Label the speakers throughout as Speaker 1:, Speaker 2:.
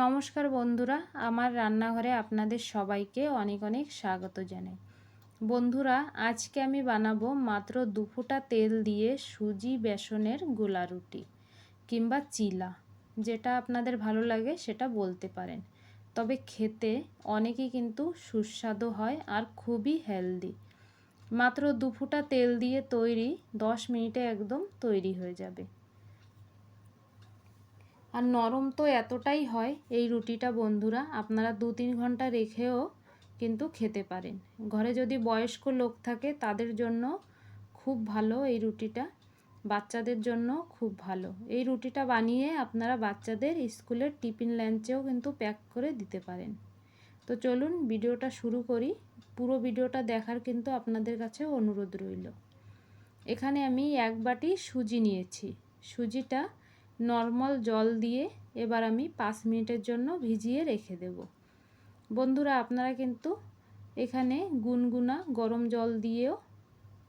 Speaker 1: নমস্কার বন্ধুরা, আমার রান্নাঘরে আপনাদের সবাইকে অনেক অনেক স্বাগত জানাই। বন্ধুরা, আজকে আমি বানাবো মাত্র দু ফুটা তেল দিয়ে সুজি, বেসনের গোলা রুটি কিংবা চিলা, যেটা আপনাদের ভালো লাগে সেটা বলতে পারেন। তবে খেতে অনেকই কিন্তু সুস্বাদু হয় আর খুবই হেলদি। মাত্র দু ফুটা তেল দিয়ে তৈরি দশ মিনিটে একদম তৈরি হয়ে যাবে। আর নরম তো এতটাই হয়, এই রুটিটা বন্ধুরা আপনারা দু তিন ঘণ্টা রেখেও কিন্তু খেতে পারেন। ঘরে যদি বয়স্ক লোক থাকে তাদের জন্য খুব ভালো এই রুটিটা, বাচ্চাদের জন্য খুব ভালো। এই রুটিটা বানিয়ে আপনারা বাচ্চাদের স্কুলের টিফিন লাঞ্চেও কিন্তু প্যাক করে দিতে পারেন। তো চলুন ভিডিওটা শুরু করি, পুরো ভিডিওটা দেখার কিন্তু আপনাদের কাছে অনুরোধ রইল। এখানে আমি এক বাটি সুজি নিয়েছি। সুজিটা নর্মাল জল দিয়ে এবার আমি পাঁচ মিনিটের জন্য ভিজিয়ে রেখে দেব। বন্ধুরা, আপনারা কিন্তু এখানে গুনগুনা গরম জল দিয়েও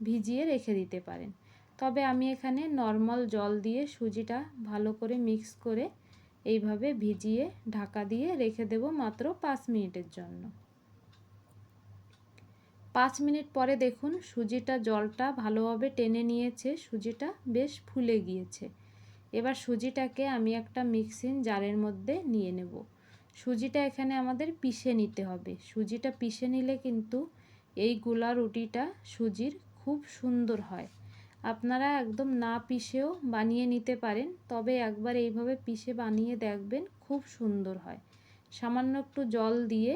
Speaker 1: ভিজিয়ে রেখে দিতে পারেন। তবে আমি এখানে নর্মাল জল দিয়ে সুজিটা ভালো করে মিক্স করে এইভাবে ভিজিয়ে ঢাকা দিয়ে রেখে দেব মাত্র পাঁচ মিনিটের জন্য। পাঁচ মিনিট পরে দেখুন সুজিটা জলটা ভালোভাবে টেনে নিয়েছে, সুজিটা বেশ ফুলে গিয়েছে। এবার সুজিটাকে আমি একটা মিক্সিং জারের মধ্যে নিয়ে নেব। সুজিটা এখানে আমাদের পিষে নিতে হবে। সুজিটা পিষে নিলে কিন্তু এই গোলা রুটিটা সুজির খুব সুন্দর হয়। আপনারা একদম না পিষেও বানিয়ে নিতে পারেন, তবে একবার এইভাবে পিষে বানিয়ে দেখবেন খুব সুন্দর হয়। সামান্য একটু জল দিয়ে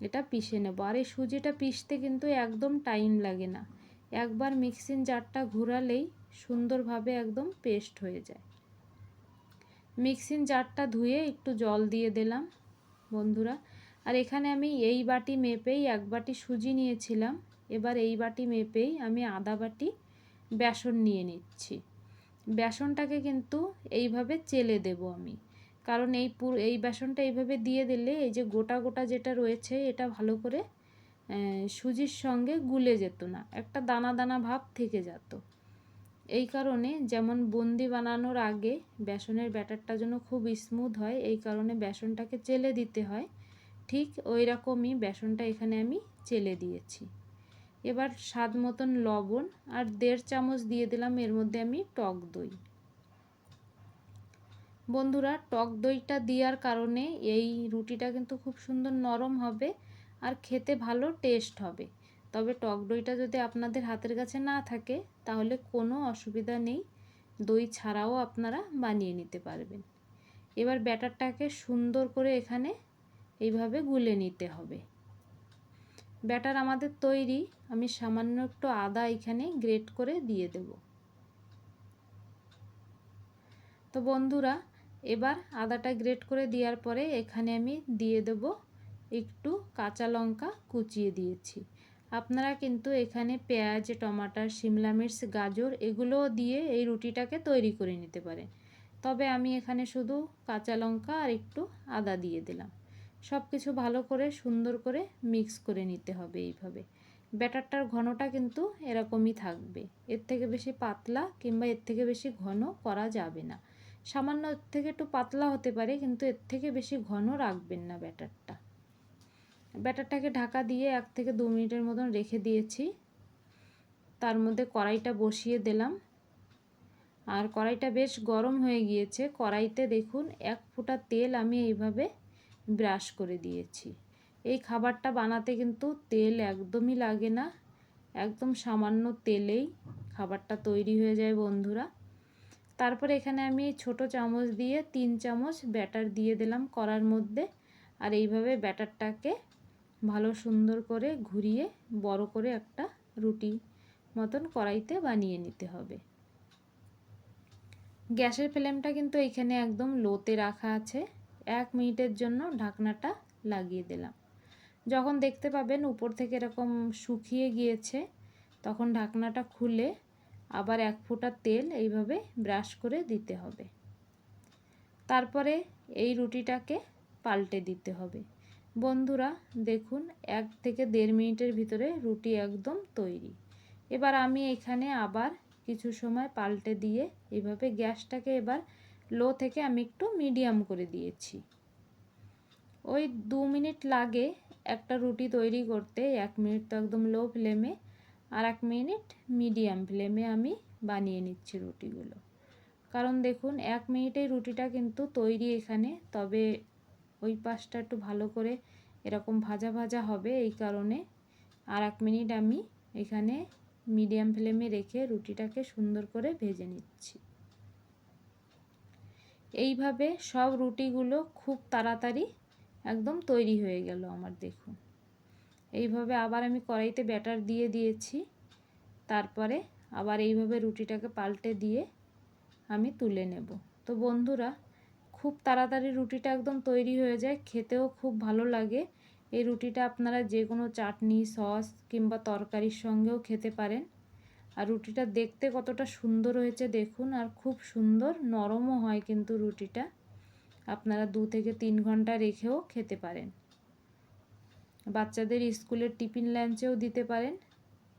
Speaker 1: এটা পিষে নেব। আর এই সুজিটা পিষতে কিন্তু একদম টাইম লাগে না। একবার মিক্সিং জারটা ঘোরালেই সুন্দরভাবে একদম পেস্ট হয়ে যায়। মিক্সিং জারটা ধুয়ে একটু জল দিয়ে দিলাম, বন্ধুরা। আর এখানে আমি এই বাটি মেপেই এক বাটি সুজি নিয়েছিলাম। এবার এই বাটি মেপেই আমি আদা বাটি বেসন নিয়ে নিচ্ছি। বেসনটাকে কিন্তু এইভাবে চেলে দেব আমি। কারণ এই পুরো এই বেসনটা এইভাবে দিয়ে দিলে এই যে গোটা গোটা যেটা রয়েছে, এটা ভালো করে সুজির সঙ্গে গুলে যেত না। একটা দানা দানা ভাব থেকে যেত। এই কারণে যেমন বুন্দি বানানোর আগে বেসনের ব্যাটারটা যেন খুব স্মুথ হয়, এই কারণে বেসনটাকে চেলে দিতে হয়। ঠিক ওই রকমই বেসনটা এখানে আমি চেলে দিয়েছি। এবার স্বাদ মতন লবণ আর দেড় চামচ দিয়ে দিলাম, এর মধ্যে আমি টক দই। বন্ধুরা, টক দইটা দেওয়ার কারণে এই রুটিটা কিন্তু খুব সুন্দর নরম হবে আর খেতে ভালো টেস্ট হবে। তবে টক দইটা যদি আপনাদের হাতের কাছে না থাকে, তাহলে কোনো অসুবিধা নেই। দই ছাড়াও আপনারা বানিয়ে নিতে পারবেন। এবার ব্যাটারটাকে সুন্দর করে এখানে এইভাবে গুলে নিতে হবে। ব্যাটার আমাদের তৈরি। আমি সামান্য একটু আদা এখানে গ্রেট করে দিয়ে দেব। তো বন্ধুরা, এবার আদাটা গ্রেট করে দেওয়ার পরে এখানে আমি দিয়ে দেব একটু কাঁচা লঙ্কা কুচিয়ে দিয়েছি। আপনারা কিন্তু এখানে পেঁয়াজ, টমাটার শিমলা মির্চ, গাজর এগুলো দিয়ে এই রুটিটাকে তৈরি করে নিতে পারেন। তবে আমি এখানে শুধু কাঁচা লঙ্কা আর একটু আদা দিয়ে দিলাম। সব কিছু ভালো করে, সুন্দর করে মিক্স করে নিতে হবে এইভাবে। ব্যাটারটার ঘনটা কিন্তু এরকমই থাকবে। এর থেকে বেশি পাতলা কিংবা এর থেকে বেশি ঘন করা যাবে না। সামান্য এর থেকে একটু পাতলা হতে পারে, কিন্তু এর থেকে বেশি ঘন রাখবেন না ব্যাটারটা। ব্যাটারটাকে ঢাকা দিয়ে এক থেকে দু মিনিটের মতন রেখে দিয়েছি। তার মধ্যে কড়াইটা বসিয়ে দিলাম। আর কড়াইটা বেশ গরম হয়ে গিয়েছে। কড়াইতে দেখুন, এক ফুটা তেল আমি এইভাবে ব্রাশ করে দিয়েছি। এই খাবারটা বানাতে কিন্তু তেল একদমই লাগে না। একদম সামান্য তেলেই খাবারটা তৈরি হয়ে যায় বন্ধুরা। তারপরে এখানে আমি ছোট চামচ দিয়ে তিন চামচ ব্যাটার দিয়ে দিলাম কড়ার মধ্যে। আর এইভাবে ব্যাটারটাকে ভালো সুন্দর করে ঘুরিয়ে বড় করে একটা রুটি মতন কড়াইতে বানিয়ে নিতে হবে। গ্যাসের ফ্লেমটা কিন্তু এইখানে একদম লোতে রাখা আছে। এক মিনিটের জন্য ঢাকনাটা লাগিয়ে দিলাম। যখন দেখতে পাবেন উপর থেকে এরকম শুকিয়ে গিয়েছে, তখন ঢাকনাটা খুলে আবার এক ফোঁটা তেল এইভাবে ব্রাশ করে দিতে হবে। তারপরে এই রুটিটাকে পাল্টে দিতে হবে। বন্ধুরা, দেখুন, এক থেকে দেড় মিনিটের ভিতরে রুটি একদম তৈরি। এবার আমি এখানে আবার কিছু সময় পাল্টে দিয়ে এভাবে গ্যাসটাকে এবার লো থেকে আমি একটু মিডিয়াম করে দিয়েছি। ওই দু মিনিট লাগে একটা রুটি তৈরি করতে, এক মিনিট তো একদম লো ফ্লেমে, আর এক মিনিট মিডিয়াম ফ্লেমে আমি বানিয়ে নিচ্ছি রুটিগুলো। কারণ দেখুন, এক মিনিটেই রুটিটা কিন্তু তৈরি এখানে, তবে ওই পাশটা একটু ভালো করে এরকম ভাজা ভাজা হবে এই কারণে। আর এক মিনিট আমি এখানে মিডিয়াম ফ্লেমে রেখে রুটিটাকে সুন্দর করে ভেজে নিচ্ছি। এইভাবে সব রুটিগুলো খুব তাড়াতাড়ি একদম তৈরি হয়ে গেল আমার দেখুন। এইভাবে আবার আমি কড়াইতে ব্যাটার দিয়ে দিয়েছি। তারপরে আবার এইভাবে রুটিটাকে পাল্টে দিয়ে আমি তুলে নেব। তো বন্ধুরা খুব তাড়াতাড়ি রুটিটা একদম তৈরি হয়ে যায়, খেতেও খুব ভালো লাগে। এই রুটিটা আপনারা যে কোনো চাটনি, সস কিংবা তরকারির সঙ্গেও খেতে পারেন। আর রুটিটা দেখতে কতটা সুন্দর হয়েছে দেখুন, আর খুব সুন্দর নরমও হয় কিন্তু রুটিটা। আপনারা দু থেকে তিন ঘণ্টা রেখেও খেতে পারেন। বাচ্চাদের স্কুলের টিফিন লাঞ্চেও দিতে পারেন।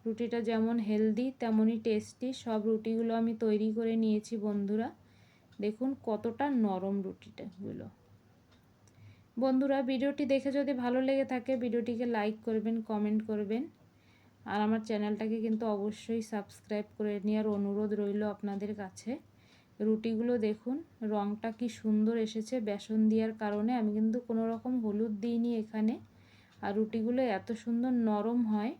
Speaker 1: রুটিটা যেমন হেলদি তেমনই টেস্টি, সব রুটিগুলো আমি তৈরি করে নিয়েছি বন্ধুরা। দেখুন কতটা নরম রুটিটাগুলো বন্ধুরা, ভিডিওটি দেখে যদি ভালো লেগে থাকে, ভিডিওটিকে লাইক করবেন কমেন্ট করবেন। আর আমার চ্যানেলটাকে কিন্তু অবশ্যই সাবস্ক্রাইব করে নেওয়ার অনুরোধ রইল আপনাদের কাছে। রুটিগুলো দেখুন রঙটা কি সুন্দর এসেছে বেসন দেওয়ার কারণে। আমি কিন্তু কোনো রকম হলুদ দিইনি এখানে। আর রুটিগুলো এত সুন্দর নরম হয়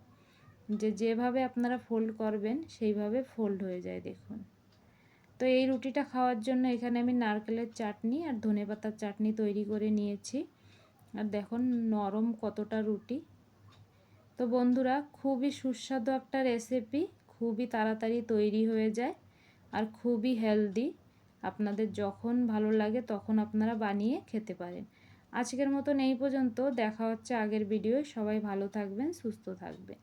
Speaker 1: যে, যেভাবে আপনারা ফোল্ড করবেন, সেইভাবে ফোল্ড হয়ে যায় দেখুন। তো এই রুটিটা খাওয়ার জন্য এখানে আমি নারকেলের চাটনি আর ধনেপাতার চাটনি তৈরি করে নিয়েছি। আর দেখুন নরম কতটা রুটি। তো বন্ধুরা, খুবই সুস্বাদু একটা রেসিপি খুবই তাড়াতাড়ি তৈরি হয়ে যায় আর খুবই হেলদি আপনাদের যখন ভালো লাগে তখন আপনারা বানিয়ে খেতে পারেন। আজকের মতন এই পর্যন্ত। দেখা হচ্ছে আগের ভিডিও সবাই ভালো থাকবেন, সুস্থ থাকবেন।